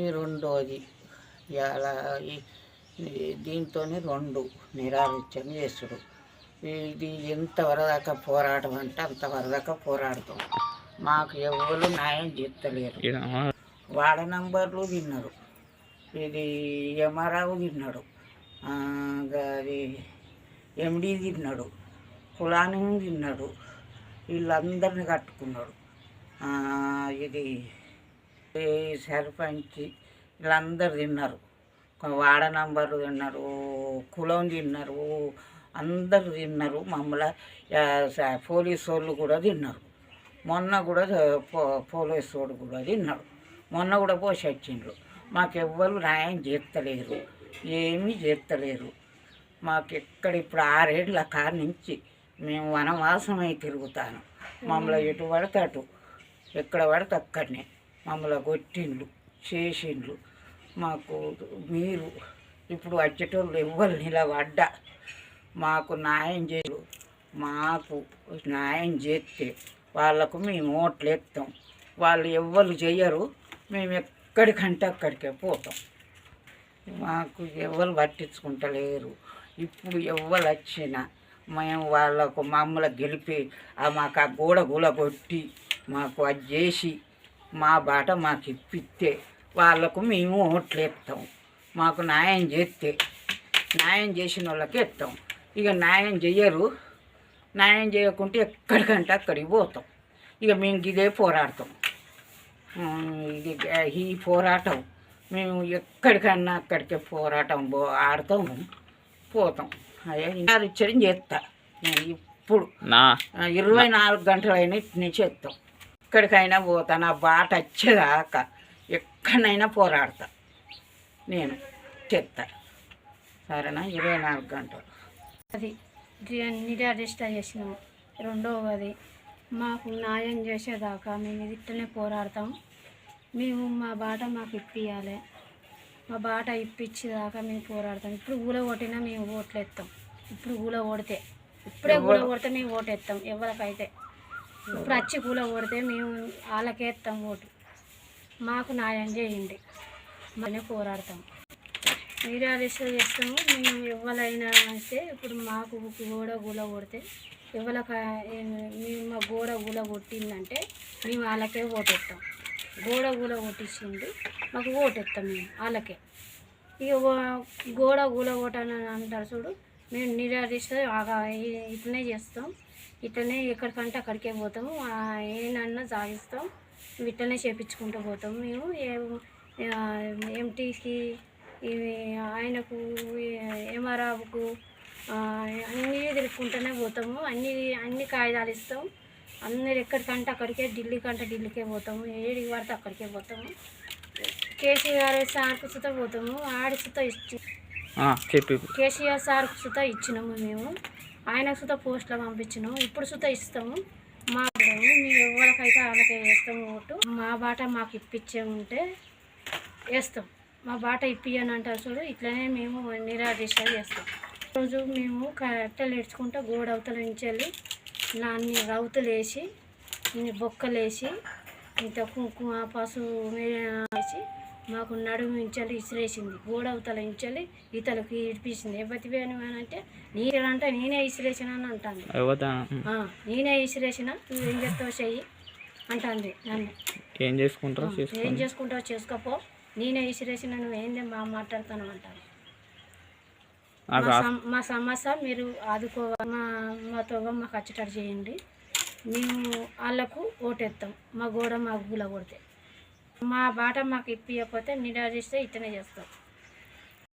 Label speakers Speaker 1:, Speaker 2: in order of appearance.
Speaker 1: ఈ రెండోది ఇలా దీంతోనే రెండు నిరాలోచన చేసుడు. ఇది ఎంతవరదాకా పోరాటం అంటే అంతవరదాకా పోరాడతాం. మాకు ఎవరు న్యాయం చేస్తలేరు. వాడ నంబర్లు తిన్నారు ఇది యమారావు తిన్నాడు అది ఎండి తిన్నాడు. కులాని తిన్నాడు. వీళ్ళందరిని కట్టుకున్నాడు. ఇది సర్పంచ్ వీళ్ళందరూ తిన్నారు. వాడ నంబరు తిన్నారు కులం తిన్నారు అందరు తిన్నారు. మమ్మల్ని పోలీసు వాళ్ళు కూడా తిన్నారు. మొన్న కూడా పోలీసు వాడు కూడా తిన్నాడు మొన్న కూడా పోసి వచ్చిండ్రు. మాకెవ్వరు న్యాయం చేస్తలేరు. ఏమీ చేస్తలేరు. మాకు ఇప్పుడు ఆరేళ్ళ కాడి నుంచి మేము వనవాసమై తిరుగుతాను. మమ్మల్ని ఎటు పడతాటు అటు ఎక్కడ పడితే అక్కడనే. మమ్మల్ని కొట్టిండ్లు చేసిండ్లు మాకు మీరు ఇప్పుడు వచ్చేటోళ్ళు ఎవ్వరు పడ్డ. మాకు న్యాయం చేయరు మాకు న్యాయం చేస్తే వాళ్ళకు మేము ఓట్లు ఎత్తాం వాళ్ళు ఎవ్వరు చెయ్యరు మేము ఎక్కడికంటే అక్కడికే పోతాం. మాకు ఎవరు పట్టించుకుంటలేరు. ఇప్పుడు ఎవ్వరు వచ్చినా మేము వాళ్ళకు మమ్మల్ని గెలిపి ఆ మాకు ఆ గోడ గుల కొట్టి మాకు అది చేసి మా బాట మాకు ఇప్పిస్తే వాళ్ళకు మేము ఓట్లు ఎత్తాం మాకు న్యాయం చేస్తే న్యాయం చేసిన వాళ్ళకి ఎత్తాం ఇక న్యాయం చెయ్యరు న్యాయం చేయకుంటే ఎక్కడికంటే అక్కడికి పోతాం. ఇక మేము ఇదే పోరాడతాం. ఇది ఈ పోరాటం మేము ఎక్కడికన్నా అక్కడికే పోరాటం పో ఆడతాం పోతాం. అదే నిరారిచ్చడం చేస్తా. ఇప్పుడు ఇరవై నాలుగు గంటలైనా ఇట్నే చేస్తాం. ఎక్కడికైనా పోతా నా బాట వచ్చేదాకా ఎక్కడైనా పోరాడతా. నేను చెప్తా. సరేనా? ఇరవై నాలుగు గంటలు.
Speaker 2: అది నిరాధిష్ట చేసినాము రెండవది మాకు న్యాయం చేసేదాకా మేము ఇట్లనే పోరాడతాం. మేము మా బాట మాకు ఇప్పియాలి. మా బాట ఇప్పించేదాకా మేము పోరాడతాం. ఇప్పుడు ఊల కొట్టినా మేము ఓట్లు ఎత్తాం ఇప్పుడు ఊల కొడితే ఇప్పుడే ఊల కొడితే మేము ఓటు ఎత్తాం ఎవరికైతే. ఇప్పుడు వచ్చి కూల కొడితే మేము వాళ్ళకేస్తాం ఓటు. మాకు న్యాయం చేయండి. మనే పోరాడతాం. నిరాదేశ చేస్తాము మేము ఎవరైనా అయితే ఇప్పుడు మాకు గోడ గుల కొడితే ఎవరికి మేము మా గోడ గుల కొట్టిందంటే మేము వాళ్ళకే ఓటెత్తాం. గోడ గుల కొట్టించింది మాకు ఓటెత్తాం మేము వాళ్ళకే. ఇక గోడ గుల కొట్టని అంటారు చూడు మేము నిరాదేశ ఇట్లనే చేస్తాం. ఇట్లనే ఎక్కడికంటే అక్కడికే పోతాము. ఏనన్నా సాగిస్తాం ఇట్లనే చేపించుకుంటూ పోతాం మేము. ఏ ఎంటీకి ఇవి ఆయనకు ఎంఆర్ఆర్కు అన్నీ తిరుక్కుంటూనే పోతాము. అన్ని అన్ని కాగితాలు ఇస్తాం. అందరు ఎక్కడికంటే అక్కడికే ఢిల్లీ కంటే ఢిల్లీకే పోతాము. ఏడికి పడితే అక్కడికే పోతాము. కేసీఆర్ సార్కు సుత పోతాము. ఆడి సుత ఇచ్చి కేసీఆర్ సార్కు సుత ఇచ్చినాము మేము. ఆయనకు సుత పోస్ట్లో పంపించను. ఇప్పుడు సుత ఇస్తాము. మా మేము ఎవరికైతే వాళ్ళకే వేస్తాము ఓటు మా బాట మాకు ఇప్పించే ఉంటే వేస్తాం. మా బాట ఇప్పియని అంటారు చూడు ఇట్లనే మేము నిరాదేశాలు చేస్తాం. రోజు మేము కట్టెలు ఇడ్చుకుంటూ గోడ అవతల నుంచి వెళ్ళి నాన్ని రౌతులు వేసి ఇన్ని బొక్కలు వేసి ఇంత కుంకుమ పసుపు వేసి మాకు నడుము ఇంచెల్లి ఇసిరేసింది గోడ అవతల ఇంచెల్లి ఇతలకి ఇడిపించింది. ఎవరివి అని అంటే నీరంటే నేనే ఇసిరేసిన అని అంటాను నేనే ఇసిరేసిన నువ్వు ఏం చేస్తావు చెయ్యి అంటుంది నన్ను.
Speaker 3: ఏం చేసుకుంటారో
Speaker 2: ఏం చేసుకుంటావు చేసుకోపో నేనే ఇసిరేసిన నువ్వు ఏంది మా మాట్లాడుతాను అంటాను మా మా సమస్య మీరు ఆదుకోవాలి మా మాతో మాకు వచ్చేటట్టు చేయండి. మేము వాళ్ళకు ఓటేస్తాం మా గోడ మా గుల కొడితే. మా బాట మాకు ఇప్పియకపోతే నిరాడిస్తే ఇట్లనే చేస్తాం